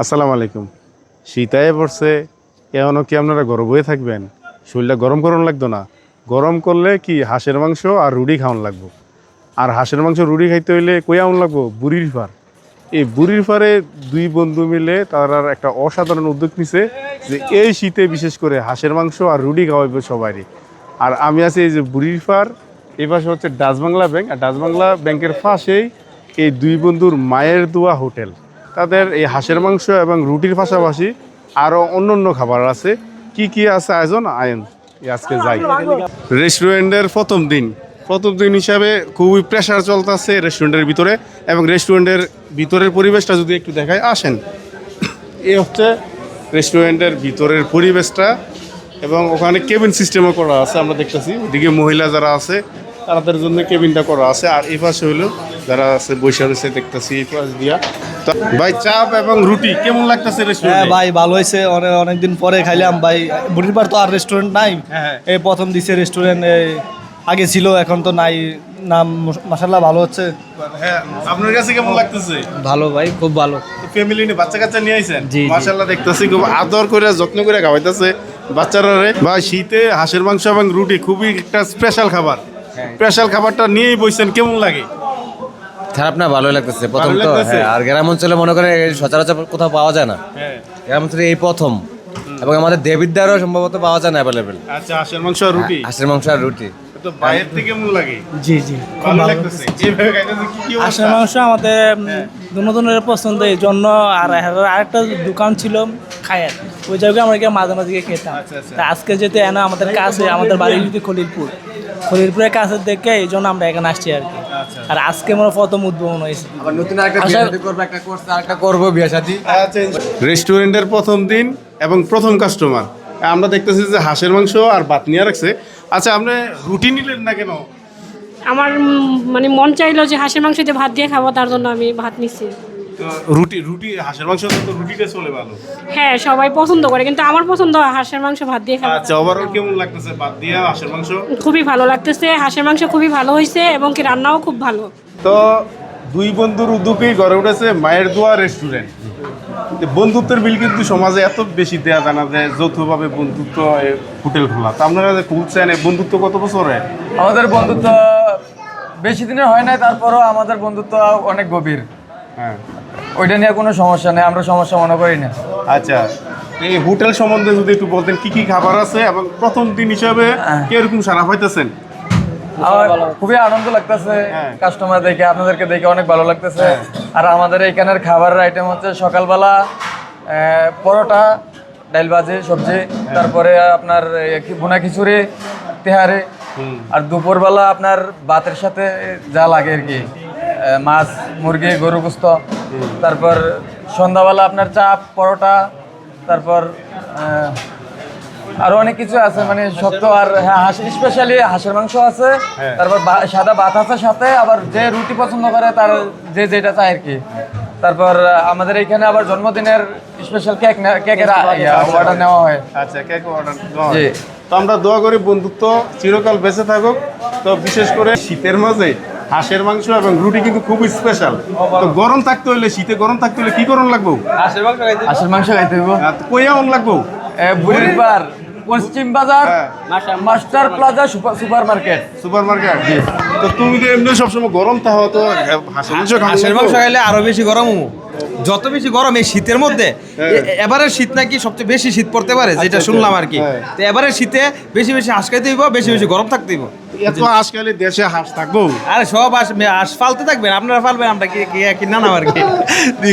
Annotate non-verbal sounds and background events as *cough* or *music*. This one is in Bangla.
আসসালামু আলাইকুম। শীতায় পড়ছে এখনও কি আপনারা গরম হয়ে থাকবেন? শরীরটা গরম করুন লাগতো না। গরম করলে কি হাঁসের মাংস আর রুটি খাওয়ান লাগবো? আর হাঁসের মাংস, রুটি খাইতে হইলে কই আউন লাগবো? বুড়ির ফার এই বুড়ির ফারে দুই বন্ধু মিলে তারা একটা অসাধারণ উদ্যোগ নিছে যে এই শীতে বিশেষ করে হাঁসের মাংস আর রুটি খাওয়াইবে সবারই আর আমি আছি এই যে বুড়ির ফার এই পাশে হচ্ছে ডাচ বাংলা ব্যাংক। আর ডাচ বাংলা ব্যাংকের পাশেই এই দুই বন্ধুর মায়ের দোয়া হোটেল। তাদের এই হাঁসের মাংস এবং রুটির পাশাপাশি আরও অন্য অন্য খাবার আছে। কি কি আছে আয়োজন? আয়ন আজকে যাই। রেস্টুরেন্টের প্রথম দিন। প্রথম দিন হিসাবে খুবই প্রেশার চলতেছে রেস্টুরেন্টের ভিতরে এবং রেস্টুরেন্টের ভিতরের পরিবেশটা যদি একটু দেখায়, আসেন। এই হচ্ছে রেস্টুরেন্টের ভিতরের পরিবেশটা এবং ওখানে কেবিন সিস্টেমও করা আছে, আমরা দেখতেছি। ওদিকে মহিলা যারা আছে তাদের জন্য কেবিনটা করা আছে। আর এই পাশে হলো যারা আছে বৈশা রয়েছে দেখতেছি এই পাশ দিয়া। ভাই চাপ এবং রুটি কেমন লাগতেছে হ্যাঁ ভাই ভালো হয়েছে। অনেক অনেকদিন পরে খাইলাম। ভাই বুড়ির তো আর রেস্টুরেন্ট নাই। হ্যাঁ। এই প্রথম দিছে রেস্টুরেন্ট আগে ছিল এখন তো নাই। নাম মাসাল্লাহ ভালো হচ্ছে। হ্যাঁ আপনার কাছে কেমন লাগতেছে? ভালো ভাই খুব ভালো। ফ্যামিলি নিয়ে বাচ্চা কাচ্চা নিয়ে আইছেন? জি, জি। দেখতেছি খুব আদর করে যত্ন করে খাওয়াইতেছে বাচ্চারা রে। ভাই শীতে হাঁসের মাংস এবং রুটি খুবই একটা স্পেশাল খাবার। হ্যাঁ। স্পেশাল খাবারটা নিয়েই বইছেন কেমন লাগে? খারাপ না ভালো লাগতেছে প্রথম তো হ্যাঁ আর গ্রাম অঞ্চলে মনে করে সচরাচর কোথাও পাওয়া যায় না। হ্যাঁ। গ্রাম অঞ্চলে এই প্রথম। এবং আমাদের দেবিদ্বারও সম্ভবত পাওয়া যায় না অ্যাভেলেবেল আচ্ছা হাঁসের মাংস আর রুটি? হাঁসের মাংস আর রুটি। তো বাইরের থেকে কেমন লাগে? জি জি ভালো লাগতেছে? এইভাবে খাইতেছে কি কি হাঁসের মাংস আমাদের দুজনের পছন্দ এই জন্য আর আরেকটা দোকান ছিল খায়ের। ওই জায়গায় আমরা মাঝে মাঝে গিয়ে খেতাম। আচ্ছা, আচ্ছা। তা আজকে যেতে এনে আমাদের কাছে আমাদের বাড়ি খলিলপুর। খলিলপুরের কাছে দেখে এই জন্য আমরা এখানে আসছি আর কি। আচ্ছা। আর আজকে আমার প্রথম উদ্বোধন হয়েছে। আবার নতুন আরেকটা বিয়ে শাদী করব একটা কোর্স আরেকটা করব বিয়ে শাদী। আচ্ছা রেস্টুরেন্টের প্রথম দিন এবং প্রথম কাস্টমার আমরা দেখতেছি যে হাঁসের মাংস আর ভাত নিয়ে রাখছে। আচ্ছা আপনি রুটি নিলেন না কেন? আমার উম, মানে মন চাইলো যে হাঁসের মাংস দিয়ে ভাত দিয়ে খাব তার জন্য আমি ভাত নিচ্ছি। রুটি রুটি হাঁসের মাংস তো রুটিটা চলে ভালো। হ্যাঁ সবাই পছন্দ করে কিন্তু আমার পছন্দ হাঁসের মাংস ভাত দিয়ে খাব আচ্ছা ওভারঅল কেমন লাগতেছে ভাত দিয়ে হাঁসের মাংস? খুবই ভালো লাগতেছে হাঁসের মাংস খুবই ভালো হয়েছে এবং কি রান্নাও খুব ভালো। তো দুই বন্ধুর উদ্যোগেই গড়ে উঠেছে মায়ের দোয়া রেস্টুরেন্ট বন্ধুত্বের বিল কিন্তু সমাজে এত বেশি দেয়া জানা যায় যৌথভাবে বন্ধুত্ব হোটেল খোলা। তো আপনারা যে খুলছেন বন্ধুত্ব কত বছরে? আমাদের বন্ধুত্ব বেশি দিনের হয় নাই তারপরও আমাদের বন্ধুত্ব অনেক গভীর। হ্যাঁ। ওইটা নিয়ে কোনো সমস্যা নেই আমরা সমস্যা মনে করি না। আচ্ছা এই হোটেল সম্বন্ধে যদি একটু বলতেন কি কি খাবার আছে এবং প্রথম দিন হিসাবে কীরকম সারা পাইতেছেন? আমার খুবই আনন্দ লাগতেছে হ্যাঁ। কাস্টমার দেখে আপনাদেরকে দেখে অনেক ভালো লাগতেছে। আর আমাদের এখানের খাবারের আইটেম হচ্ছে সকালবেলা পরোটা ডাইল ভাজি সবজি তারপরে আপনার ভুনা খিচুড়ি তেহারে। আর দুপুরবেলা আপনার ভাতের সাথে যা লাগে আর কি। মাছ মুরগি গরু গোস্ত তারপর সন্ধ্যাবেলা আপনার চাপ পরোটা তারপর আরও অনেক কিছু আছে মানে শক্ত আর হ্যাঁ হাঁস স্পেশালি হাঁসের মাংস আছে তারপর সাদা ভাত আছে সাথে আবার যে রুটি পছন্দ করে তার যে যেটা চায় আর কি। তারপর আমাদের এখানে আবার জন্মদিনের স্পেশাল কেক কেকের অর্ডার নেওয়া হয়। আচ্ছা কেক অর্ডার জি। তো আমরা দোয়া করি বন্ধুত্ব চিরকাল বেঁচে থাকুক। তো বিশেষ করে শীতের মাঝে হাঁসের মাংস এবং রুটি কিন্তু খুব স্পেশাল তো গরম থাকতে হলে শীতে গরম থাকতে হলে কি গরম লাগবো? হাঁসের মাংস খাইতে হইব। কইয়া অন লাগবো? বুড়ির পার পশ্চিম বাজার হ্যাঁ। Master plaza super market super market তো তুমি তো এমনি সবসময় গরম থাকো তো হাঁসের মাংস হাঁসের মাংস খাইলে আরও বেশি গরম হব। যত বেশি গরম এই শীতের মধ্যে হ্যাঁ। এবারের শীত নাকি সবচেয়ে বেশি শীত পড়তে পারে যেটা আচ্ছা, শুনলাম আর কি। হ্যাঁ। তো এবারের শীতে বেশি বেশি হাঁস খাইতে হইব বেশি বেশি গরম থাকতে হইব। এত আজকালে দেশে হাঁস থাকব? আরে সব আস আস ফালতে থাকবেন আপনারা ফালবেন আমরা কি কি না আর কি? *laughs*